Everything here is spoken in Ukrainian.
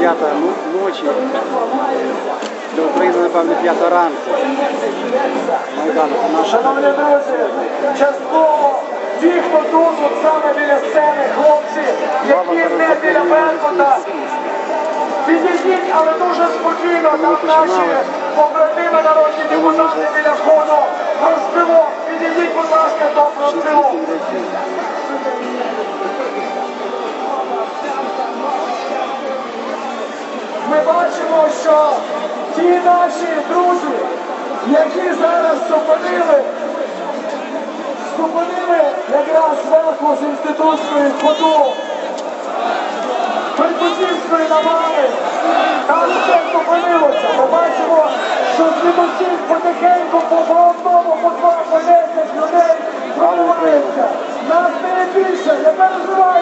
П'ята ну- ночі. Для України, напевно, п'ята ранку. Шановні друзі, частково ті, хто тут, от саме біля сцени, хлопці, які не біля Беркута, підійдіть, але дуже спокійно, там наші побратими народні депутати біля входу, розпилок, підійдіть, будь ласка, до розпилок. Ми бачимо, що ті наші друзі, які зараз зупинили, зупинили якраз зверху з інститутської ходу Прикутівської навали, там все зупинилося. Ми бачимо, що звідусіль потихеньку по одному, по два, по десять людей прориваються. Нас не більше, не переживайте.